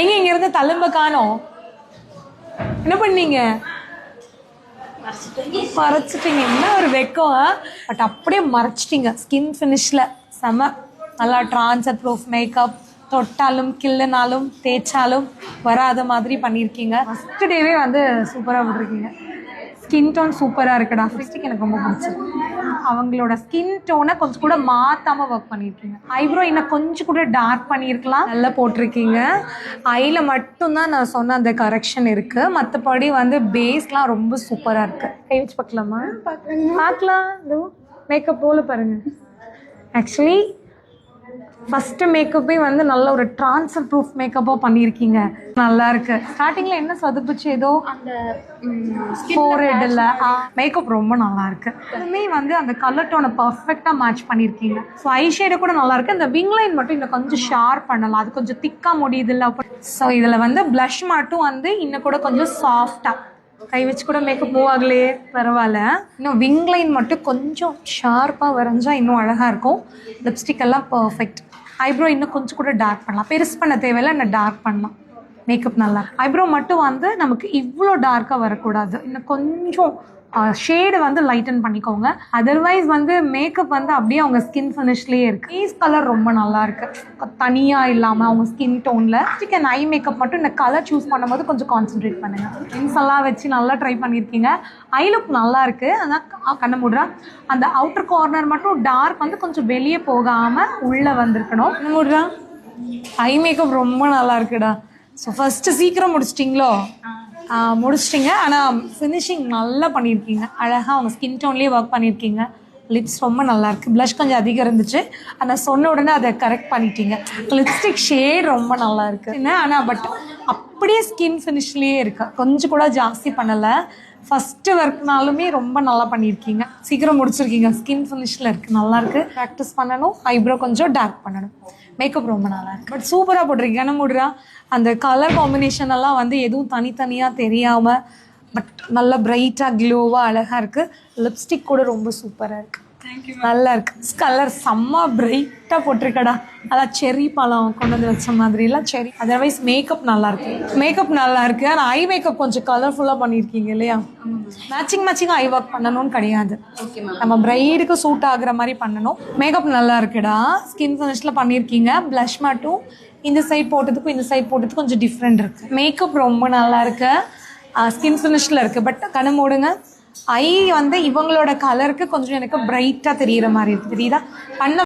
எங்க இங்க இருந்து தழும்ப காணோம். என்ன பண்ணீங்க? மறைச்சிட்டீங்க என்ன ஒரு வெக்கம் பட் அப்படியே மறைச்சிட்டீங்க. ஸ்கின் ஃபினிஷில் செம. நல்லா ட்ரான்ஸர் ப்ரூஃப் மேக்கப் தொட்டாலும் கிள்ளுனாலும் தேய்ச்சாலும் வராத மாதிரி பண்ணியிருக்கீங்க. ஃபஸ்ட்டு டேவே வந்து சூப்பராக விட்டுருக்கீங்க. ஸ்கின் டோன் சூப்பராக இருக்குடா. ஃபிஸ்டிக் எனக்கு ரொம்ப பிடிச்சிருக்கு அவங்களோட ஸ்கின் டோனை கொஞ்சம் கூட மாற்றாமல் ஒர்க் பண்ணியிருக்கீங்க ஐப்ரோ இன்னும் கொஞ்சம் கூட டார்க் பண்ணியிருக்கலாம். நல்லா போட்டிருக்கீங்க. ஐயில் மட்டும்தான் நான் சொன்ன அந்த கரெக்ஷன் இருக்குது மற்றபடி வந்து பேஸ்லாம் ரொம்ப சூப்பராக இருக்குது கை வச்சு பார்க்கலாமா? பார்க்கலாம்? மேக்கப் போல பாருங்க. ஆக்சுவலி ஃபஸ்ட்டு மேக்கப்பே வந்து நல்ல ஒரு ட்ரான்ஸ்ஃபர் ப்ரூஃப் மேக்கப்பாக பண்ணியிருக்கீங்க. நல்லா இருக்கு. ஸ்டார்டிங்கில் என்ன சதுப்புச்சு ஏதோ? அந்த ஃபோர்ஹெட்டில் மேக்கப் ரொம்ப நல்லா இருக்கு. அதுவுமே வந்து அந்த கலர் டோனை பர்ஃபெக்டாக மேட்ச் பண்ணியிருக்கீங்க. ஸோ ஐ ஷேடு கூட நல்லா இருக்கு. இந்த விங் லைன் மட்டும் இன்னும் கொஞ்சம் ஷார்ப் பண்ணலாம். அது கொஞ்சம் திக்காக முடியுது இல்லை ஸோ இதில் வந்து ப்ளஷ் மட்டும் வந்து இன்னும் கூட கொஞ்சம் சாஃப்டாக கை வச்சு கூட மேக்கப் மூவ் ஆகலையே பரவாயில்ல. இன்னும் விங் லைன் மட்டும் கொஞ்சம் ஷார்ப்பாக வரைஞ்சால் இன்னும் அழகாக இருக்கும். லிப்ஸ்டிக் எல்லாம் பர்ஃபெக்ட் ஐப்ரோ இன்னும் கொஞ்சம் கூட டார்க் பண்ணலாம். பெருசு பண்ண தேவையில்ல இன்னும் டார்க் பண்ணலாம். மேக்கப் நல்லா ஐப்ரோ மட்டும் வந்து நமக்கு இவ்வளோ டார்க்காக வரக்கூடாது. இன்னும் கொஞ்சம் ஷேடு வந்து லைட்டன் பண்ணிக்கோங்க. அதர்வைஸ் வந்து மேக்கப் வந்து அப்படியே அவங்க ஸ்கின் ஃபினிஷ்லேயே இருக்கு. ஃபேஸ் கலர் ரொம்ப நல்லா இருக்கு. தனியாக இல்லாமல் அவங்க ஸ்கின் டோனில் சிக்கன் ஐ மேக்கப் மட்டும் இந்த கலர் சூஸ் பண்ணும்போது கொஞ்சம் கான்சென்ட்ரேட் பண்ணுங்க. லின்ஸ் எல்லாம் வச்சு நல்லா ட்ரை பண்ணியிருக்கீங்க ஐ லுக் நல்லா இருக்கு. அதான் க- கண்ணை அந்த அவுட்டர் கார்னர் மட்டும் டார்க் வந்து கொஞ்சம் வெளியே போகாமல் உள்ளே வந்திருக்கணும். கண்ணை ஐ மேக்கப் ரொம்ப நல்லா இருக்குடா. ஸோ ஃபஸ்ட்டு சீக்கிரம் முடிச்சிட்டிங்களோ? முடிச்சிட்டிங்க. ஆனால் ஃபினிஷிங் நல்லா பண்ணியிருக்கீங்க. அழகாக அவங்க ஸ்கின் டோன்லேயே ஒர்க் பண்ணியிருக்கீங்க. லிப்ஸ் ரொம்ப நல்லா இருக்கு. ப்ளஷ் கொஞ்சம் அதிகம் இருந்துச்சு. ஆனால் சொன்ன உடனே அதை கரெக்ட் பண்ணிட்டீங்க. லிப்ஸ்டிக் ஷேட் ரொம்ப நல்லா இருக்கு. என்ன ஆனால் பட் அப்படியே ஸ்கின் ஃபினிஷ்லேயே இருக்கு. கொஞ்சம் கூட ஜாஸ்தி பண்ணலை. ஃபஸ்ட்டு ஒர்க்னாலுமே ரொம்ப நல்லா பண்ணியிருக்கீங்க. சீக்கிரம் முடிச்சிருக்கீங்க. ஸ்கின் ஃபினிஷில் இருக்குது நல்லா இருக்கு. ப்ராக்டிஸ் பண்ணணும். ஐப்ரோ கொஞ்சம் டார்க் பண்ணணும். மேக்கப் ரொம்ப நல்லா இருக்கு. பட் சூப்பராக போட்டிருக்கீங்க. என்ன முடியா அந்த கலர் காம்பினேஷன் எல்லாம் வந்து எதுவும் தனித்தனியாக தெரியாமல் பட் நல்லா பிரைட்டாக க்ளோவாக அழகாக இருக்குது லிப்ஸ்டிக் கூட ரொம்ப சூப்பராக இருக்குது நல்லா இருக்கு கலர் செம்ம பிரைட்டாக போட்டிருக்கடா. அதான் செரி பழம் கொண்டு வந்து வச்ச மாதிரிலாம் செரி அதர்வைஸ் மேக்கப் நல்லா இருக்கு மேக்கப் நல்லா இருக்கு ஆனால் ஐ மேக்கப் கொஞ்சம் கலர்ஃபுல்லாக பண்ணியிருக்கீங்க இல்லையா? மேட்சிங் மேட்சிங் ஐ ஒர்க் பண்ணணும்னு கிடையாது. நம்ம பிரைடுக்கு சூட் ஆகுற மாதிரி பண்ணணும். மேக்கப் நல்லா இருக்குடா ஸ்கின் ஃபினிஷில் பண்ணியிருக்கீங்க ப்ளஷ் மட்டும் இந்த சைட் போட்டதுக்கும் இந்த சைட் போட்டதுக்கும் கொஞ்சம் டிஃப்ரெண்ட் இருக்கு. மேக்கப் ரொம்ப நல்லா இருக்கு ஸ்கின் ஃபினிஷில் இருக்கு. பட் கண்ணு மூடுங்க. ஐ வந்து இவங்களோட கலருக்கு கொஞ்சம் எனக்கு பிரைட்டாக தெரியிற மாதிரி இருக்கு. தெரியுதா? பண்ண